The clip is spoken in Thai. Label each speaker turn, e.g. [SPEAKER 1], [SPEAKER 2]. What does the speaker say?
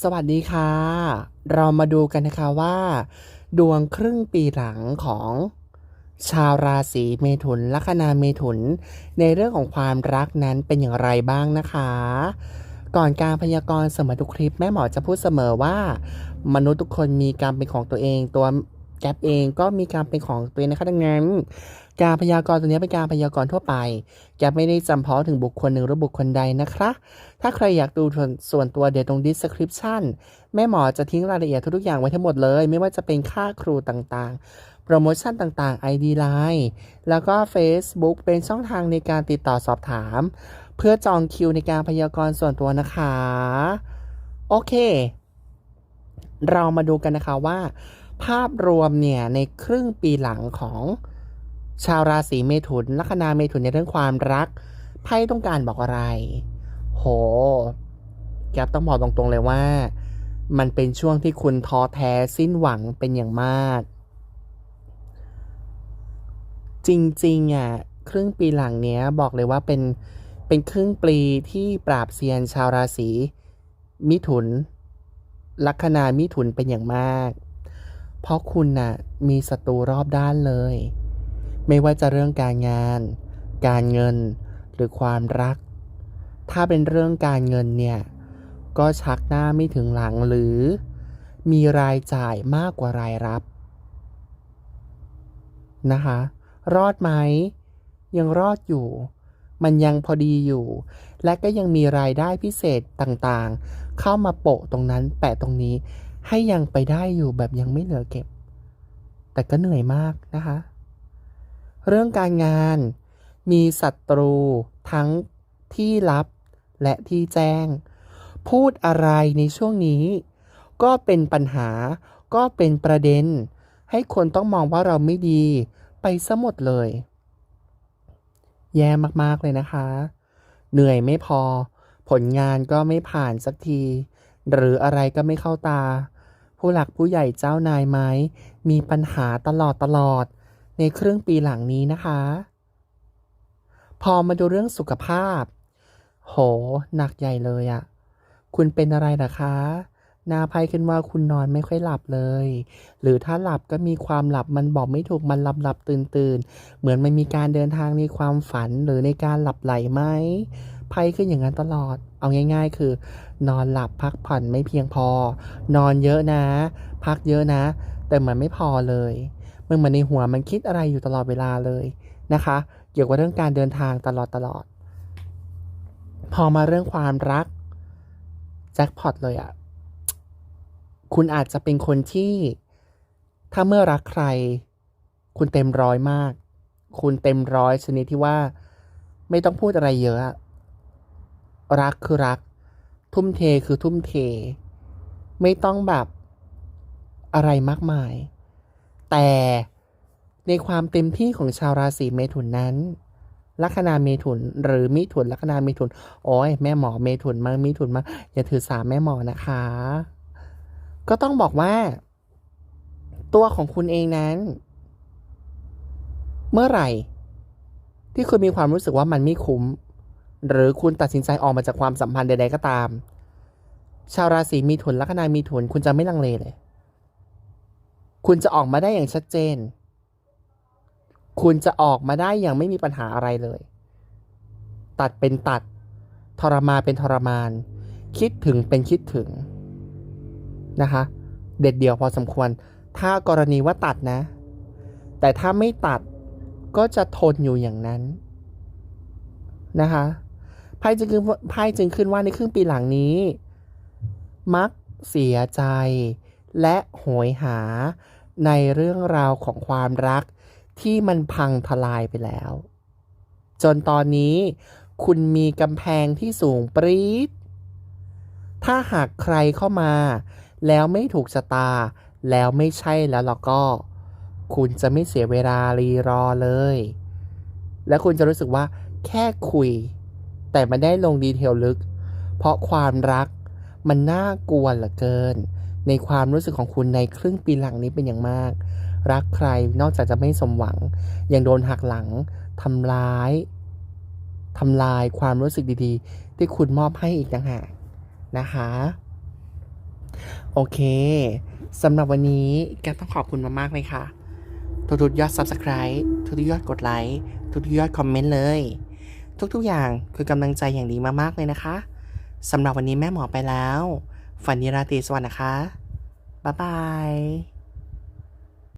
[SPEAKER 1] สวัสดีค่ะ เรามาดูกันนะคะว่า ดวงครึ่งปีหลังของชาวราศีเมถุนลัคนาเมถุน ในเรื่องของความรักนั้นเป็นอย่างไรบ้างนะคะ ก่อนการพยากรณ์เสมอทุกคลิปแม่หมอจะพูดเสมอว่า มนุษย์ทุกคนมีการเป็นของตัวเองตัว แก๊ปเองก็มีการเป็นของตัวเองนะคะดังนั้น การพยากรณ์ตัวนี้เป็นการพยากรณ์ทั่วไป แก๊ปไม่ได้จำเพาะถึงบุคคลหนึ่งหรือบุคคลใดนะคะ ถ้าใครอยากดูส่วนตัวเดี๋ยวตรง description แม่หมอจะทิ้งรายละเอียดทุกอย่างไว้ทั้งหมดเลย ไม่ว่าจะเป็นค่าครูต่างๆ โปรโมชั่นต่างๆ ID Line แล้วก็ Facebook เป็นช่องทางในการติดต่อสอบถาม เพื่อจองคิวในการพยากรณ์ส่วนตัวนะคะ โอเค เรามาดูกันนะคะว่า ภาพรวมเนี่ยในครึ่งปีหลังของชาวราศีเมถุนลัคนาเมถุนในเรื่องความรักไพ่ต้องการบอกอะไร โหแกปต้องบอกตรงๆเลยว่า มันเป็นช่วงที่คุณท้อแท้สิ้นหวังเป็นอย่างมาก จริงๆอะครึ่งปีหลังเนี้ยบอกเลยว่าเป็นเป็นครึ่งปีที่ปราบเซียนชาวราศีมิถุนลัคนามิถุนเป็นอย่างมาก เพราะคุณน่ะมีศัตรูรอบด้านเลย ไม่ว่าจะเรื่องการงาน การเงินหรือความรัก ถ้าเป็นเรื่องการเงินเนี่ย ก็ชักหน้าไม่ถึงหลังหรือ มีรายจ่ายมากกว่ารายรับ นะคะ รอดไหม ยังรอดอยู่ มันยังพอดีอยู่ และก็ยังมีรายได้พิเศษต่างๆ เข้ามาโปะตรงนั้นแปะตรงนี้ ให้ยังไปได้อยู่แบบยังไม่เหลือเก็บ แต่ก็เหนื่อยมากนะคะ เรื่องการงานมีศัตรูทั้งที่ลับและที่แจ้ง พูดอะไรในช่วงนี้ ก็เป็นปัญหาก็เป็นประเด็น ให้คนต้องมองว่าเราไม่ดีไปซะหมดเลย แย่มากๆเลยนะคะ เหนื่อยไม่พอ ผลงานก็ไม่ผ่านสักที หรืออะไรก็ไม่เข้าตา ผู้หลักผู้ใหญ่เจ้านายไหมมีปัญหาตลอดตลอด ในครึ่งปีหลังนี้นะคะ พอมาดูเรื่องสุขภาพ โห หนักใหญ่เลยอะคุณเป็นอะไรล่ะคะ นาไพ่ขึ้นว่าคุณนอนไม่ค่อยหลับเลย หรือถ้าหลับก็มีความหลับมันบอกไม่ถูกมันหลับหลับตื่นตื่นเหมือนมันมีการเดินทางในความฝันหรือในการหลับไหลไหมไพ่ขึ้นอย่างนั้นตลอด เอาง่าย ๆ คือ นอนหลับพักผ่อนไม่เพียงพอ นอนเยอะนะ พักเยอะนะ แต่มันไม่พอเลยมันเหมือนในหัวมันคิดอะไรอยู่ตลอดเวลาเลยนะคะ เกี่ยวกับเรื่องการเดินทางตลอดตลอด พอมาเรื่องความรักแจ็คพอตเลยอะ คุณอาจจะเป็นคนที่ถ้าเมื่อรักใคร คุณเต็มร้อยมาก คุณเต็มร้อยชนิดที่ว่า ไม่ต้องพูดอะไรเยอะ รักคือรัก ทุ่มเทคือทุ่มเท ไม่ต้องแบบอะไรมากมาย แต่ในความเต็มที่ของชาวราศีเมถุนนั้นลัคนาเมถุนหรือมิถุนลัคนาเมถุนโอ้ยแม่หมอเมถุนมามิถุนมาอย่าถือสาแม่หมอนะคะ ก็ต้องบอกว่า ตัวของคุณเองนั้น เมื่อไหร่ ที่คุณมีความรู้สึกว่ามันไม่คุ้ม หรือคุณตัดสินใจออกมาจากความสัมพันธ์ใดๆก็ตาม ชาวราศีมีถุนลัคนามีถุนคุณจะไม่ลังเลเลย คุณจะออกมาได้อย่างชัดเจน คุณจะออกมาได้อย่างไม่มีปัญหาอะไรเลย ตัดเป็นตัด ทรมานเป็นทรมาน คิดถึงเป็นคิดถึง นะคะ เด็ดเดี่ยวพอสมควร ถ้ากรณีว่าตัดนะ แต่ถ้าไม่ตัดก็จะทนอยู่อย่างนั้นนะคะไพ่จึงขึ้นไพ่จึงขึ้นว่าในครึ่งปีหลังนี้ มักเสียใจ และโหยหาในเรื่องราวของความรักที่มันพังทลายไปแล้ว จนตอนนี้คุณมีกำแพงที่สูงปรี๊ดถ้าหากใครเข้ามา แล้วไม่ถูกชะตา แล้วไม่ใช่แล้วเราก็ คุณจะไม่เสียเวลารีรอเลย และคุณจะรู้สึกว่า แค่คุย แต่ไม่ได้ลงดีเทลลึก เพราะความรักมันน่ากลัวเหลือเกิน ในความรู้สึกของคุณในครึ่งปีหลังนี้เป็นอย่างมาก รักใครนอกจากจะไม่สมหวัง ยังโดนหักหลังทำร้ายทำลายความรู้สึกดีๆ ที่คุณมอบให้อีกต่างหากนะคะ โอเคสำหรับวันนี้แกต้องขอบคุณมากๆเลยค่ะ ทุกๆยอด Subscribe ทุกๆยอดกดไลค์ทุกๆยอดคอมเมนต์เลย ทุกๆอย่างคือกำลังใจอย่างดีมากๆเลยนะคะสำหรับวันนี้แม่หมอไปแล้ว ฝันดีราตรีสวัสดิ์นะคะ บ๊ายบาย